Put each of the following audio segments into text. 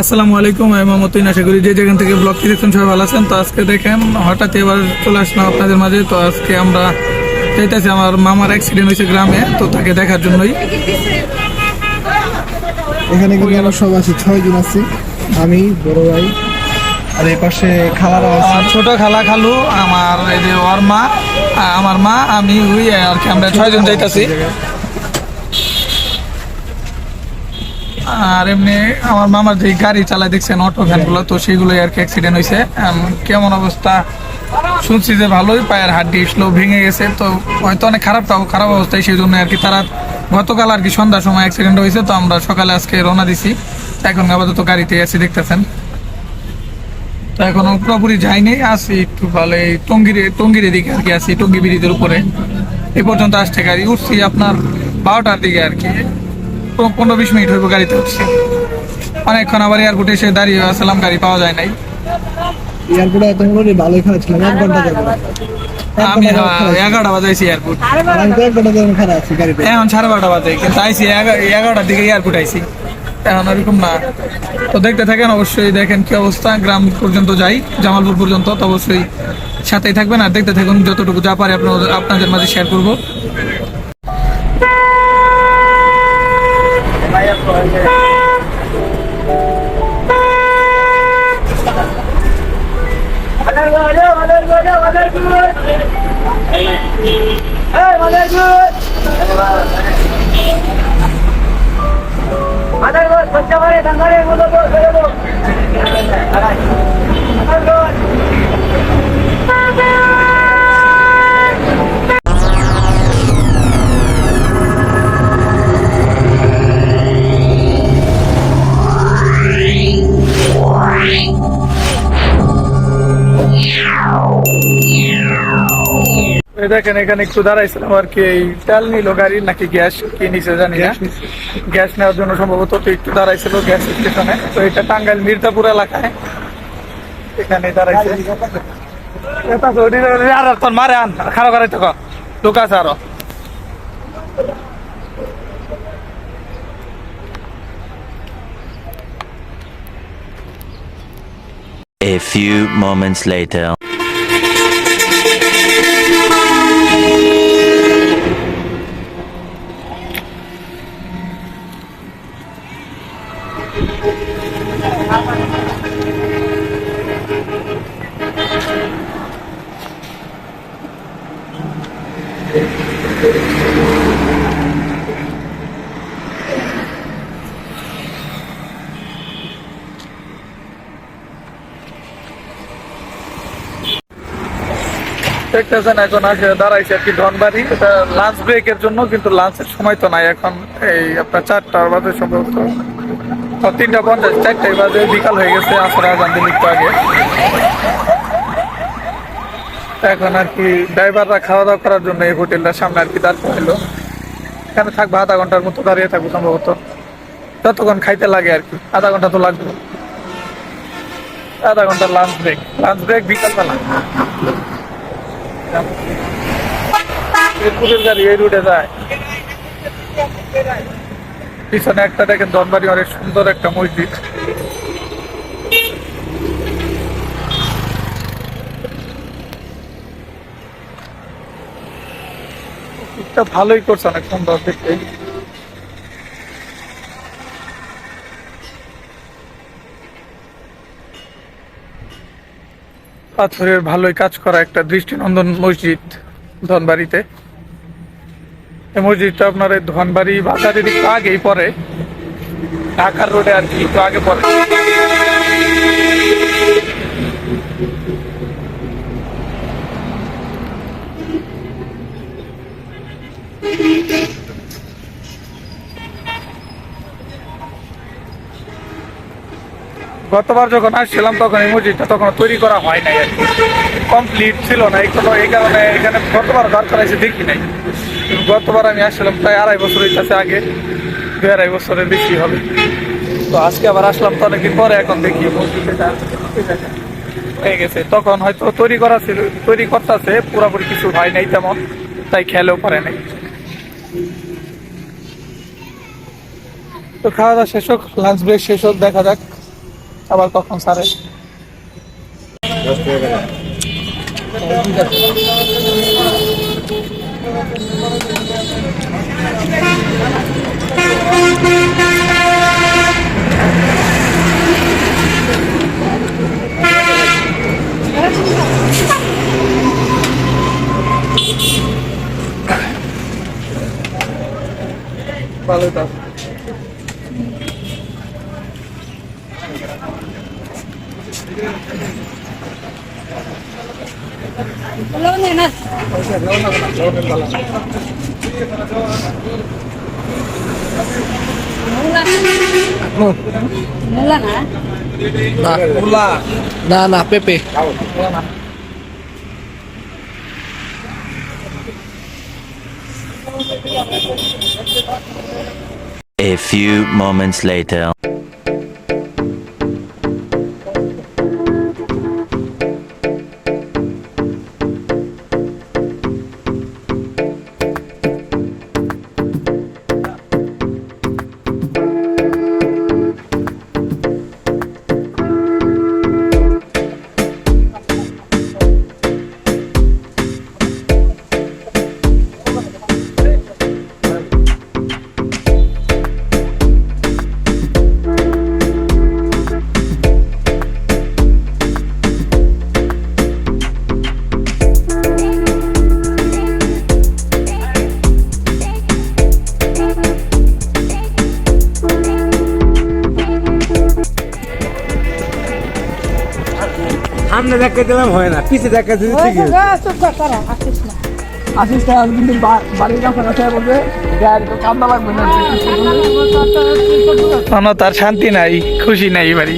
আসসালামু আলাইকুম, আমি মামতিন আশা করি যে যেখান থেকে ব্লগটি দেখছেন সবাই ভালো আছেন। তো আজকে দেখেন, হঠাৎ এবার চলে আসলাম আপনাদের মাঝে। তো আজকে আমরা চাইতেছি আমার মামার অ্যাক্সিডেন্ট হয়েছে গ্রামে, তো তাকে দেখার জন্যই। এখানে কিন্তু আমরা সব আছি ছয় জন আছি। আমি, বড় ভাই আর এই পাশে খালারা আছে। ছোট খালা খালু আমার এই যে ওর মা আমার মা আমি ওই আর কি আমরা ছয়জন যাইতাছি। আর এমনি আমার মামার যে গাড়ি চালায় দেখছেন অটো ভ্যানগুলো তো সেগুলোই আর কি অ্যাক্সিডেন্ট হয়েছে কেমন অবস্থা? শুনছি যে ভালোই পায়ের হাড্ডি স্লো ভেঙে গেছে তো হয়তো অনেক খারাপ খারাপ অবস্থায় সেই জন্য আর কি তারা গতকাল আর কি সন্ধ্যার সময় অ্যাক্সিডেন্ট হয়েছে তো আমরা সকালে আজকে রওনা দিছি। এখন আপাতত গাড়িতে আছি দেখতেছেন। তো এখনও পুরোপুরি যাইনি আসি একটু ভালো এই টঙ্গির টঙ্গির এদিকে আর কি আসি টঙ্গি ব্রিজের উপরে। এই পর্যন্ত আসছে গাড়ি উঠছি আপনার বারোটার দিকে আর কি। পনেরো- বিশ মিনিট হইব গাড়িতে উঠছি। অনেকক্ষণ আবার এয়ারপোর্টে এসে দাঁড়িয়ে আসলাম গাড়ি পাওয়া যায় নাই। এয়ারপোর্টে এত ভালোই খারাপ ছিলাম এক ঘণ্টা যাব আমি এগারোটা বাজাইছি এয়ারপোর্ট। এখন সাড়ে বারোটা বাজে কিন্তু আইসি এগা- এগারোটার দিকে এয়ারপোর্ট আইসি এখন ওরকম না। তো দেখতে থাকেন, অবশ্যই দেখেন কি অবস্থা। গ্রাম পর্যন্ত যাই, জামালপুর পর্যন্ত, তো অবশ্যই সাথেই থাকবেন আর দেখতে থাকুন যতটুকু যা পারে আপনাদের আপনাদের মাঝে শেয়ার করব। এই দেখেন এখানে একটু দাঁড়াইছিলাম আর কি এই তেল নিল গাড়ির নাকি গ্যাস কি নিছে জানি না। গ্যাস নেওয়ার জন্য সম্ভবত তো একটু দাঁড়াইছিল গ্যাস স্টেশনে। তো এটা টাঙ্গাইল মির্জাপুর এলাকায়। এখানে দাঁড়াইছে। এটা তো ওদিকে- ওদিকে আর তোর মারে আন খারাপ করাই তো লোক আছে আরও। A few moments later. দেখতেছেন এখন আগে দাঁড়াইছে আর কি ধনবাড়ি। এটা লাঞ্চ ব্রেকের জন্য, কিন্তু লাঞ্চের সময় তো নাই। এখন এই আপনার চারটার বাজে সম্ভবত। তিনটা পঞ্চাশ, চারটায় বাজে, বিকাল হয়ে গেছে, আসর আজান দিন আগে। এখন আর কি ড্রাইভাররা খাওয়া দাওয়া করার জন্য এই হোটেলটার সামনে আর কি দাঁড় করাইলো। এখানে থাকব আধা ঘণ্টার মতো, দাঁড়িয়ে থাকব সম্ভবত। যতক্ষণ খাইতে লাগে আর কি, আধা ঘণ্টা তো লাগবে। আধা ঘণ্টা লাঞ্চ ব্রেক লাঞ্চ ব্রেক বিকালবেলা। মিরপুরের গাড়ি এই রুটে যায়। পিছনে একটা দেখেন ধনবাড়ি অনেক সুন্দর একটা মসজিদ। মসজিদটা ভালোই করছে, অনেক সুন্দর দেখতে। পাথরের ভালোই কাজ করা একটা দৃষ্টিনন্দন মসজিদ ধনবাড়িতে। এই মসজিদটা আপনার ধনবাড়ি বাজারের একটু আগেই পরে ঢাকার রোডে আর কি একটু আগে পরে গতবার যখন আসছিলাম তখন এই মসজিদটা তখন তৈরি করা হয় নাই আর কমপ্লিট ছিল না, এই কোনো এই কারণে এখানে গতবার দাঁড় করাইছে দেখি নাই। গতবার আমি আসছিলাম প্রায় আড়াই বছর হইতেছে আগে, দুই আড়াই বছরের বেশি হবে। তো আজকে আবার আসলাম তো অনেকদিন পরে, এখন দেখি হয়ে গেছে। তখন হয়তো তৈরি করা ছিল তৈরি করতেছে, পুরোপুরি কিছু হয় নাই তেমন, তাই খেলেও পারে নাই। তো খাওয়া দাওয়া শেষ হোক লাঞ্চ ব্রেক শেষ হোক দেখা যাক। আবার কখন সারে ভালোই তো না না পেপে A few moments later. সামনে দেখা দিলাম হয় না। পিছে দেখা দিলে ঠিক আসিস না। কিন্তু বাড়ির কাছে বলবে কান্না লাগবে না তার শান্তি নাই খুশি নাই বাড়ি।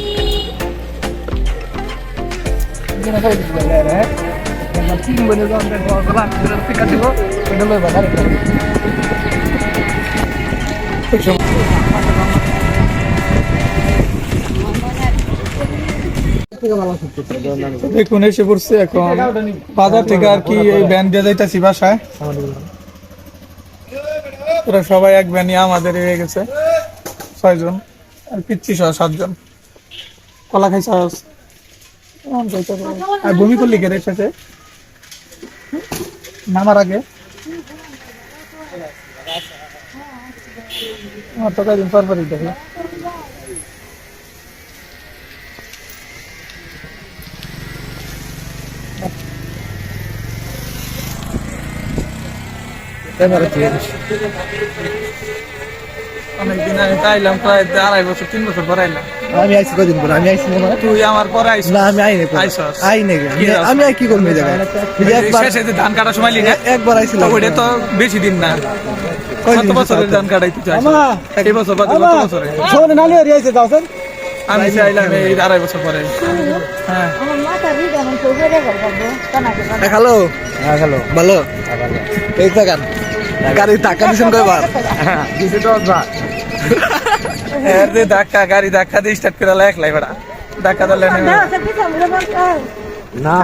দেখুন, এসে পড়ছে এখন বাজার থেকে আর কি এই ব্যান দিয়ে যাইতেছি বাসায়। সবাই এক ব্যানই আমাদের হয়ে গেছে। ছয়জন, আর পিচ্ছি সহ সাতজন। কলা খাইছ? আর বমি করলি কে সাথে? নামার আগে? আমার তো কদিন পর পরই অনেকদিন আমি তাইলাম প্রায় আড়াই বছর তিন বছর পর আইলাম। আমি আইছি কদিন পরে? আমি আইছি মনে? হয় তুই আমার পরে আইস না আমি আইনি আইসস। আই নাকি কি আমি-? আমি আর কি করব এই জায়গায়? একবার শেষে ধান কাটার সময় লিখে একবার আইছিলাম। ওইটা তো বেশি দিন না। কত বছরের ধান কাটাইতে চাই এই বছর বাদে কত বছরে সবাই নালি আর আইছে দাও স্যার। আমি চাইলাম এই আড়াই বছর পরে। হ্যাঁ। হ্যালো হ্যাঁ হ্যালো ভালো? এই থাকান গাড়ি ধাক্কা দিছেন কয়বার এর যে ধাক্কা গাড়ি ধাক্কা দিয়ে স্টার্ট করে একলাই বেড়া ধাক্কা দিলে না